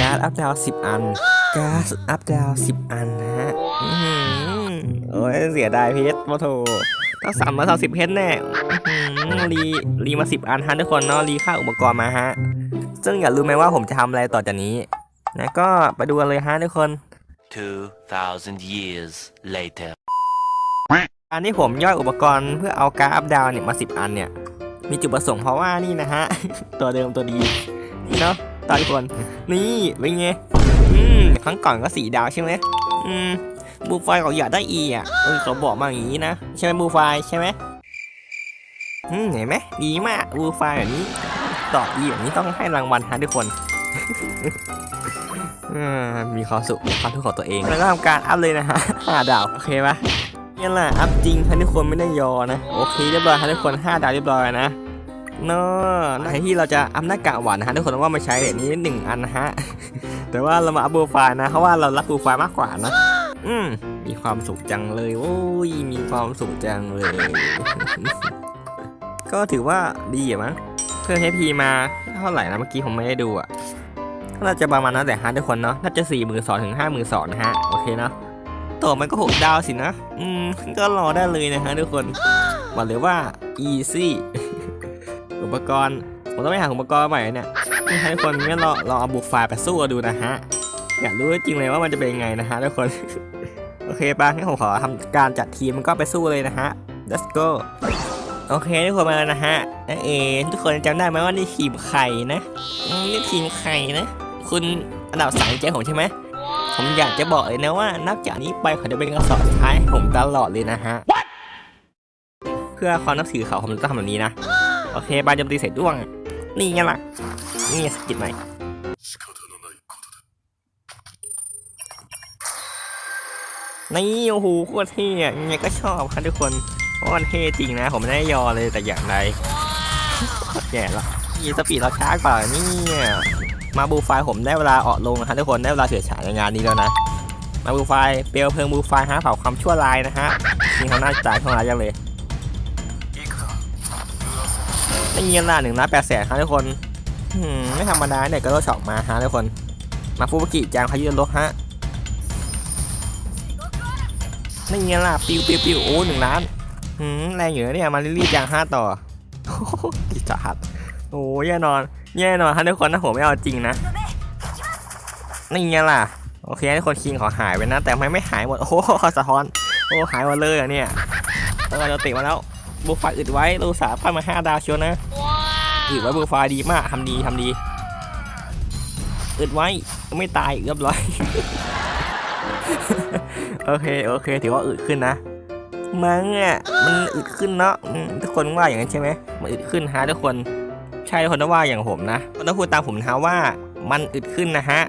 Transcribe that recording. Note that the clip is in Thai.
การ์ดอัพดาวสิบอันการ์ดอัพดาวสิบอันนะฮะอื้อหือโอ้ยเสียดายเพชรโมโถถ้าสามร้อยสามสิบเพชรแน่อื้อหือรีรีมาสิบอันฮะทุกคนเนาะรีค่าอุปกรณ์มาฮะ ซึ่งอยากรู้ไหมว่าผมจะทำอะไรต่อจากนี้นะก็ไปดูกันเลยฮะทุกคน 2,000 years later. อันที่ผมย่อยอุปกรณ์เพื่อเอาการ์ดอัพดาวเนี่ยมาสิบอันเนี่ย มีจุดประสงค์เพราะว่านี่นะฮะ ตัวเดิมตัวดีนี่เนาะ ตอนทุกคน นี่เป็นไงอืมครั้งก่อนก็สีดาวใช่ไหมอืมบูไฟเขาอยากได้อีอะเออเขาบอกมาอย่างนี้นะ ใช่ไหมบูไฟใช่ไหมอืมเห็นไหมดีมากบูไฟแบบนี้ ตอบดีแบบนี้ต้องให้รางวัลฮะทุกคนอืมมีความสุขในความทุกข์ของตัวเองแล้วก็ทำการอัพเลยนะฮะห้าดาวโอเคปะนี่แหละอัพจริงท่านทุกคนไม่ได้ยอนะ โอเคเรียบร้อยท่านทุกคน5ดาวเรียบร้อยนะ เนาะในที่เราจะอัพหน้ากากหวานนะฮะทุกคนว่ามาใช้เหรียญนี้หนึ่งอันนะฮะ แต่ว่าเรามาอัพบูฟายนะ เพราะว่าเรารักบูฟายมากกว่านะ อืมมีความสุขจังเลยโอ้ย มีความสุขจังเลย ก็ถือว่าดีอะมั้งเพิ่ม HP มาเท่าไหร่นะเมื่อกี้ผมไม่ได้ดูอะน่าจะประมาณนั้นแต่ฮะทุกคนเนาะ น่าจะ4 2 0 0 0ถึง5 2 0 0 0นะฮะ โอเคเนาะต่อมันก็หกดาวสินะ อืม ก็รอได้เลยนะฮะทุกคนบอกเลยว่า easy อุ ปกรณ์ ผมต้องไปหาอุปกรณ์ใหม่เนี่ยนี่ฮะทุกคนงั้นเราเราเอาบุกไฟล์ไปสู้กันดูนะฮะ อยากรู้จริงเลยว่ามันจะเป็นยังไงนะฮะทุกคน โอเคปะงั้นผมขอทำการจัดทีมมันก็ไปสู้เลยนะฮะ let's go โอเคทุกคนมาแล้วนะฮะนั่นเองทุกคนจำได้ไหมว่านี่ทีมไข่นะอืมนี่ทีมไข่นะ คุณอันดับสามใจผมใช่ไหมผมอยากจะบอกเลยนะว่า นับจากนี้ไปเขาจะเป็นกระสอบสุดท้ายให้ผมตลอดเลยนะฮะเพื่อความนับถือเขาผมจะทำแบบนี้นะ โอเคบายโจมตีเสร็จด้วง นี่ไงล่ะ นี่สกิดใหม่นี่โอ้โหโคตรเท่ยังไงก็ชอบครับทุกคนเพราะมันเท่จริงนะ ผมไม่ได้ยอเลยแต่อย่างใดแย่ละยีสปีดเราช้ากว่านี่มาบูไฟผมได้เวลาออกลงนะครับทุกคนได้เวลาเฉื่อยฉายในงานนี้แล้วนะ มาบูไฟเปลวเพลิงบูไฟฮะเผาความชั่วร้ายนะฮะนี่เขาหน้าจ่ายเข้ามายังเลย ได้เงินละหนึ่งล้านแปดแสนครับทุกคนมไม่ธรรมดาเนี่ยก็โดนช็อกมาฮะทุกคน มาฟูบุกิจางพายุนรกฮะได้เงินละปิวปิวปิวโอ้หนึ่งล้านอืมแรงอยู่นะเนี่ยมาลิลี่จางห้าต่อโหกิจหัดโอ้แย่นอนแย่นอนฮะทุกคนถ้าผมไม่เอาจริงนะนี่ไงล่ะโอเคทุกคนคิงขอหายไปนะ แต่ไม่ไม่หายหมดโอ้สะท้อนโอ้หายหมดเลยอะเนี่ยเออเราติมาแล้ว บูฟายอึดไว้เราอุตสาห์พันมาห้าดาวเชียวนะอึดไว้บูฟายดีมากทำดีทำดีอึดไว้ไม่ตายเรียบร้อยโอเคโอเค ถือว่าอึดขึ้นนะมั้งอะมันอึดขึ้นเนาะอืมทุกคนว่าอย่างนั้นใช่ไหมมันอึดขึ้นฮะทุกคนใช่ทุกคนต้องว่าอย่างผมนะต้องพูดตามผมนะว่ามันอึดขึ้นนะฮะ